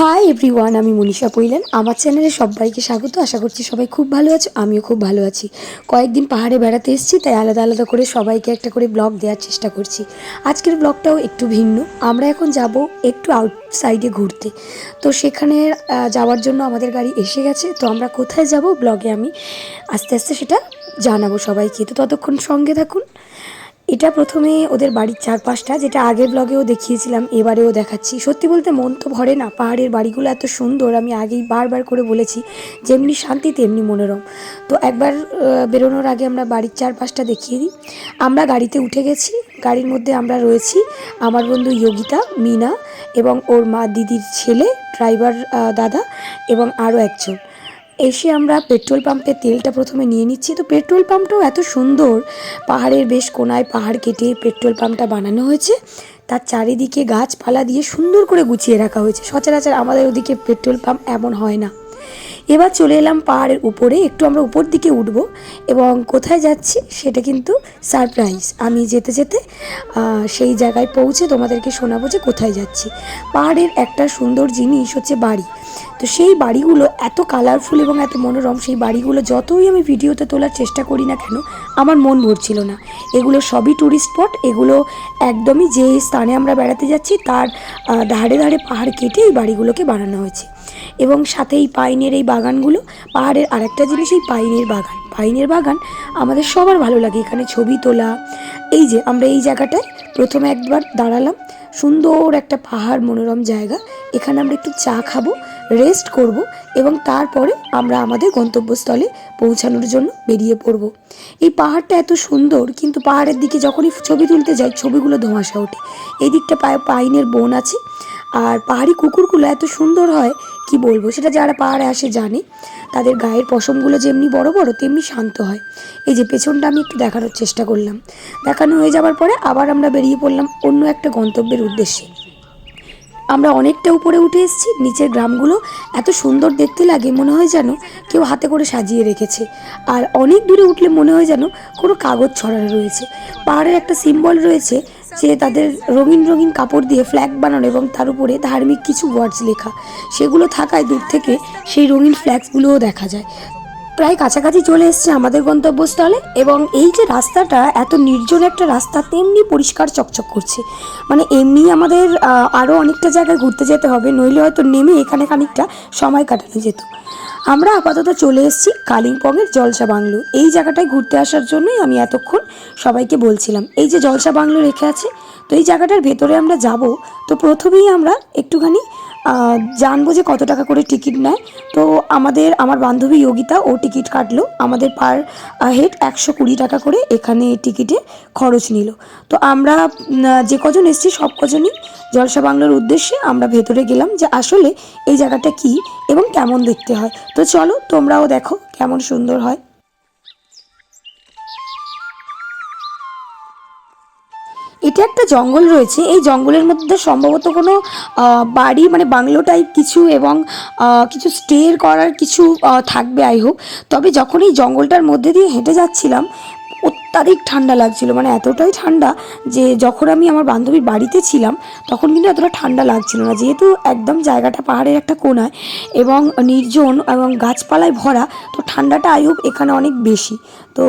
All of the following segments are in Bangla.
হাই এভরিওয়ান আমি মনীষা পইলেন আমার চ্যানেলে সবাইকে স্বাগত। আশা করছি সবাই খুব ভালো আছো, আমিও খুব ভালো আছি। কয়েকদিন পাহাড়ে বেড়াতে এসেছি, তাই আলাদা আলাদা করে সবাইকে একটা করে ব্লগ দেওয়ার চেষ্টা করছি। আজকের ব্লগটাও একটু ভিন্ন। আমরা এখন যাব একটু আউটসাইডে ঘুরতে। তো সেখানে যাওয়ার জন্য আমাদের গাড়ি এসে গেছে। তো আমরা কোথায় যাব ব্লগে আমি আস্তে আস্তে সেটা জানাব সবাইকে। তো ততক্ষণ সঙ্গে থাকুন। এটা প্রথমে ওদের বাড়ির চারপাশটা, যেটা আগের ব্লগেও দেখিয়েছিলাম, এবারেও দেখাচ্ছি। সত্যি বলতে মন তো ভরে না, পাহাড়ের বাড়িগুলো এত সুন্দর, আমি আগেই বারবার করে বলেছি, যেমনি শান্তি, তেমনি মনোরম। তো একবার বেরোনোর আগে আমরা বাড়ির চারপাশটা দেখিয়ে দিই। আমরা গাড়িতে উঠে গেছি, গাড়ির মধ্যে আমরা রয়েছি আমার বন্ধু যোগিতা, মিনা এবং ওর মা দিদির ছেলে ড্রাইভার দাদা এবং আরও একজন। এসে আমরা পেট্রোল পাম্পে তেলটা প্রথমে নিয়ে নিচ্ছি। তো পেট্রোল পাম্পটাও এত সুন্দর। পাহাড়ের বেশ কোনায় পাহাড় কেটে পেট্রোল পাম্পটা বানানো হয়েছে। তার চারিদিকে গাছপালা দিয়ে সুন্দর করে গুছিয়ে রাখা হয়েছে। সচরাচর আমাদের ওদিকে পেট্রোল পাম্প এমন হয় না। এবার চলে এলাম পাহাড়ের উপরে, একটু আমরা উপর দিকে উঠব এবং কোথায় যাচ্ছি সেটা কিন্তু সারপ্রাইজ আমি যেতে যেতে সেই জায়গায় পৌঁছে তোমাদেরকে শোনাবো যে কোথায় যাচ্ছি। পাহাড়ের একটা সুন্দর জিনিস হচ্ছে বাড়ি। তো সেই বাড়িগুলো এত কালারফুল এবং এত মনোরম, সেই বাড়িগুলো যতই আমি ভিডিওতে তোলার চেষ্টা করি না কেন, আমার মন ভরছিল না। এগুলো সবই ট্যুরিস্ট স্পট এগুলো একদমই যে স্থানে আমরা বেড়াতে যাচ্ছি তার ধারে ধারে পাহাড় কেটে এই বাড়িগুলোকে বানানো হয়েছে। এবং সাথে এই পাইনের এই বাগানগুলো। পাহাড়ের আরেকটা জিনিস, এই পাইনের বাগান। পাইনের বাগান আমাদের সবার ভালো লাগে। এখানে ছবি তোলা। এই যে আমরা এই জায়গাটায় প্রথমে একবার দাঁড়ালাম। সুন্দর একটা পাহাড় মনোরম জায়গা। এখানে আমরা একটু চা খাব রেস্ট করব এবং তারপরে আমরা আমাদের গন্তব্যস্থলে পৌঁছানোর জন্য বেরিয়ে পড়ব। এই পাহাড়টা এত সুন্দর, কিন্তু পাহাড়ের দিকে যখনই ছবি তুলতে যাই, ছবিগুলো ধোঁয়াশা ওঠে। এই দিকটা পাইনের বন আছে। আর পাহাড়ি কুকুরগুলো এত সুন্দর হয়, কি বলব? সেটা যারা পাহাড়ে আসে জানে। তাদের গায়ের পশমগুলো যেমনি বড় বড়, তেমনি শান্ত হয়। এই যে পেছনটা আমি একটু দেখানোর চেষ্টা করলাম। দেখানো হয়ে যাওয়ার পরে আবার আমরা বেরিয়ে পড়লাম অন্য একটা গন্তব্যের উদ্দেশ্যে। আমরা অনেকটা উপরে উঠে এসেছি, নিচের গ্রামগুলো এত সুন্দর দেখতে লাগে, মনে হয় যেন কেউ হাতে করে সাজিয়ে রেখেছে। আর অনেক দূরে উঠলে মনে হয় যেন কোনো কাগজ ছড়ানো রয়েছে। পাহাড়ের একটা সিম্বল রয়েছে যে তাদের রঙিন রঙিন কাপড় দিয়ে ফ্ল্যাগ বানানো এবং তার উপরে ধার্মিক কিছু ওয়ার্ডস লেখা। সেগুলো থাকায় দূর থেকে সেই রঙিন ফ্ল্যাগসগুলোও দেখা যায়। প্রায় কাছাকাছি চলে এসছে আমাদের গন্তব্যস্থলে এবং এই যে রাস্তাটা এত নির্জন একটা রাস্তা, তেমনি পরিষ্কার চকচক করছে। মানে এমনি আমাদের আরও অনেকটা জায়গায় ঘুরতে যেতে হবে, নইলে হয়তো নেমে এখানে খানিকটা সময় কাটানো যেত। আমরা আপাতত চলে এসেছি কালিম্পংয়ের জলসা বাংলো। এই জায়গাটায় ঘুরতে আসার জন্যই আমি এতক্ষণ সবাইকে বলছিলাম। এই যে জলসা বাংলো রেখে আছে, তো এই জায়গাটার ভেতরে আমরা যাব, তো প্রথমেই আমরা একটুখানি জানব যে কত টাকা করে টিকিট নেয়। তো আমাদের, আমার বান্ধবী যোগিতা, ও টিকিট কাটলো। আমাদের পার হেড একশো কুড়ি টাকা করে এখানে টিকিটে খরচ নিল। তো আমরা যে কজন এসেছি সব কজনই জলসা বাংলার উদ্দেশ্যে আমরা ভেতরে গেলাম যে আসলে এই জায়গাটা কি এবং কেমন দেখতে হয়। তো চলো তোমরাও দেখো কেমন সুন্দর হয়। এটা একটা জঙ্গল রয়েছে। এই জঙ্গলের মধ্যে সম্ভবত কোনো বাড়ি মানে বাংলো টাইপ কিছু এবং কিছু স্টে করার কিছু থাকবে আই হোপ তবে যখন এই জঙ্গলটার মধ্যে দিয়ে হেঁটে যাচ্ছিলাম অত্যাধিক ঠান্ডা লাগছিল মানে এতটাই ঠান্ডা যে যখন আমি আমার বান্ধবীর বাড়িতে ছিলাম, তখন কিন্তু এতটা ঠান্ডা লাগছিল না। যেহেতু একদম জায়গাটা পাহাড়ের একটা কোনায় এবং নির্জন এবং গাছপালায় ভরা, তো ঠান্ডাটা আই হোপ এখানে অনেক বেশি। তো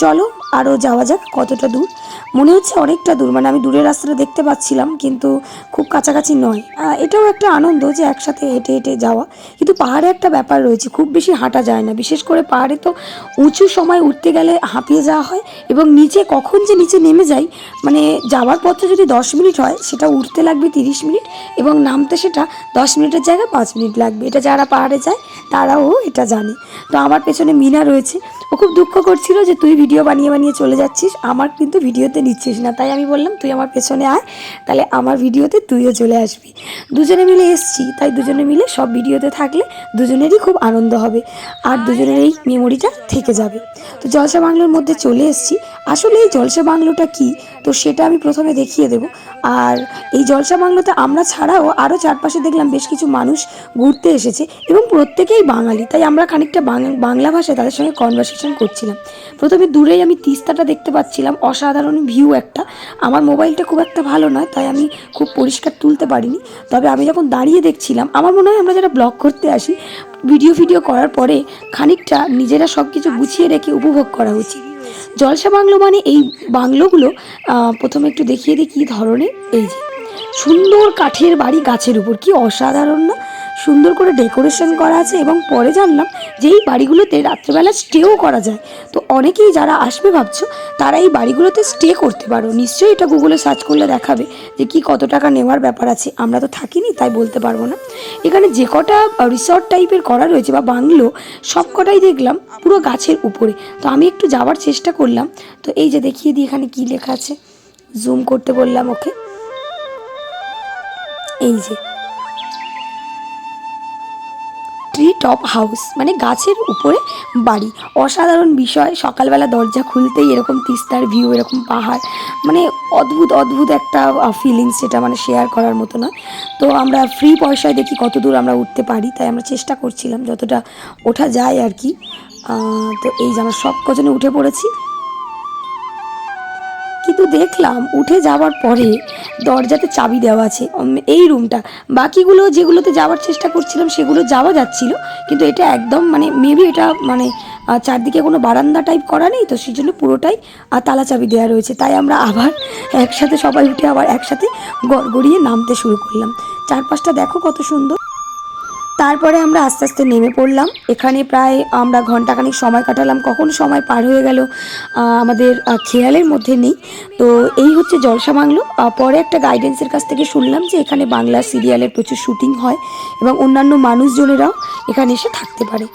চলো আরও যাওয়া যাক কতটা দূর। মনে হচ্ছে অনেকটা দূর মানে আমি দূরের রাস্তাটা দেখতে পাচ্ছিলাম, কিন্তু খুব কাছাকাছি নয়। এটাও একটা আনন্দ যে একসাথে হেঁটে হেঁটে যাওয়া। কিন্তু পাহাড়ে একটা ব্যাপার রয়েছে, খুব বেশি হাঁটা যায় না। বিশেষ করে পাহাড়ে তো উঁচু সময় উঠতে গেলে হাঁপিয়ে যাওয়া হয় এবং নিচে কখন যে নিচে নেমে যাই মানে যাওয়ার পথে যদি দশ মিনিট হয়, সেটা উঠতে লাগবে তিরিশ মিনিট এবং নামতে সেটা দশ মিনিটের জায়গায় পাঁচ মিনিট লাগবে। এটা যারা পাহাড়ে যায়, তারাও এটা জানে। তো আমার পেছনে মিনা রয়েছে। খুব দুঃখ করছিল যে তুই ভিডিও বানিয়ে বানিয়ে চলে যাচ্ছিস। আমার কিন্তু ভিডিওতে নিচ্ছিস না। তাই আমি বললাম, তুই আমার পেছনে আয়, তাহলে আমার ভিডিওতে তুইও চলে আসবি। দুজনে মিলে এসছি। তাই দুজনে মিলে সব ভিডিওতে থাকলে দুজনেরই খুব আনন্দ হবে আর দুজনের এই মেমোরিটা থেকে যাবে। তো জলসা বাংলোর মধ্যে চলে এসছি। আসলে এই জলসা বাংলোটা কি? তো সেটা আমি প্রথমে দেখিয়ে দেব। আর এই জলসা বাংলোতে আমরা ছাড়াও আরও চারপাশে দেখলাম বেশ কিছু মানুষ ঘুরতে এসেছে এবং প্রত্যেকেই বাঙালি, তাই আমরা খানিকটা বাংলা ভাষায় তাদের সঙ্গে কনভারসেশন করছিলাম। প্রথমে দূরেই আমি তিস্তাটা দেখতে পাচ্ছিলাম, অসাধারণ ভিউ একটা। আমার মোবাইলটা খুব একটা ভালো নয়, তাই আমি খুব পরিষ্কার তুলতে পারিনি। তবে আমি যখন দাঁড়িয়ে দেখছিলাম, আমার মনে হয় আমরা যারা ব্লগ করতে আসি ভিডিও ভিডিও করার পরে খানিকটা নিজেরা সব কিছু গুছিয়ে রেখে উপভোগ করা উচিত। জলসা বাংলো মানে এই বাংলোগুলো প্রথমে একটু দেখিয়ে দিই কী ধরনের। এই যে, সুন্দর কাঠের বাড়ি গাছের উপর, কি অসাধারণ না? সুন্দর করে ডেকোরেশন করা আছে এবং পরে জানলাম যে এই বাড়িগুলোতে রাত্রেবেলা স্টেও করা যায়। তো অনেকেই যারা আসবে ভাবছ, তারা এই বাড়িগুলোতে স্টে করতে পারো। নিশ্চয়ই এটা গুগলে সার্চ করলে দেখাবে যে কি কত টাকা নেওয়ার ব্যাপার আছে। আমরা তো থাকিনি, তাই বলতে পারব না। এখানে যে কটা রিসর্ট টাইপের করা রয়েছে বা বাংলো, সব কটাই দেখলাম পুরো গাছের উপরে। তো আমি একটু যাওয়ার চেষ্টা করলাম। তো এই যে দেখিয়ে দিই এখানে কি লেখা আছে। জুম করতে বললাম ওকে। এই যে। টপ হাউস মানে গাছের উপরে বাড়ি। অসাধারণ বিষয়, সকালবেলা দরজা খুলতেই এরকম তিস্তার ভিউ এরকম পাহাড় মানে অদ্ভুত অদ্ভুত একটা ফিলিংস সেটা মানে শেয়ার করার মতো নয়। তো আমরা ফ্রি পয়সায় দেখি কত দূর আমরা উঠতে পারি, তাই আমরা চেষ্টা করছিলাম যতটা ওঠা যায় আর কি। তো এই যে আমরা সব কজনে উঠে পড়েছি। কিন্তু দেখলাম উঠে যাওয়ার পরে দরজাতে চাবি দেওয়া আছে এই রুমটা। বাকিগুলো যেগুলোতে যাওয়ার চেষ্টা করছিলাম সেগুলো যাওয়া যাচ্ছিল, কিন্তু এটা একদম মানে মেবি এটা মানে চারদিকে কোনো বারান্দা টাইপ করা নেই, তো সেই জন্য পুরোটাই তালা চাবি দেওয়া রয়েছে। তাই আমরা আবার একসাথে সবাই উঠে আবার একসাথে গড়গড়িয়ে নামতে শুরু করলাম। চারপাশটা দেখো কত সুন্দর। তারপরে আমরা আস্তে আস্তে নেমে পড়লাম। এখানে প্রায় আমরা ঘন্টাখানিক সময় কাটালাম। কখন সময় পার হয়ে গেল আমাদের খেয়ালের মধ্যে নেই। তো এই হচ্ছে জলসা বাংলো। পরে একটা গাইডেন্সের কাছ থেকে শুনলাম যে এখানে বাংলা সিরিয়ালের প্রচুর শুটিং হয় এবং অন্যান্য মানুষজনেরাও এখানে এসে থাকতে পারে।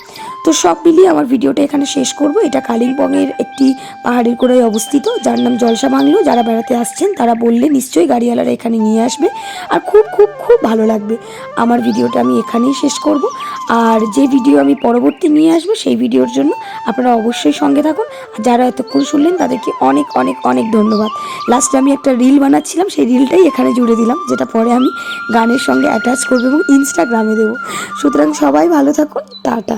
তো সব মিলিয়ে আমার ভিডিওটা এখানে শেষ করব। এটা কালিম্পংয়ের একটি পাহাড়ের কোড়ায় অবস্থিত, যার নাম জলসা বাংলো। যারা বেড়াতে আসছেন তারা বললে নিশ্চয়ই গাড়িওয়ালারা এখানে নিয়ে আসবে। আর খুব খুব খুব ভালো লাগবে। আমার ভিডিওটা আমি এখানেই শেষ করব। আর যে ভিডিও আমি পরবর্তী নিয়ে আসব, সেই ভিডিওর জন্য আপনারা অবশ্যই সঙ্গে থাকুন। আর যারা এতক্ষণ শুনলেন, তাদেরকে অনেক অনেক অনেক ধন্যবাদ। লাস্টে আমি একটা রিল বানাচ্ছিলাম, সেই রিলটাই এখানে জুড়ে দিলাম, যেটা পরে আমি গানের সঙ্গে অ্যাটাচ করব এবং ইনস্টাগ্রামে দেবো। সুতরাং সবাই ভালো থাকুন, টাটা।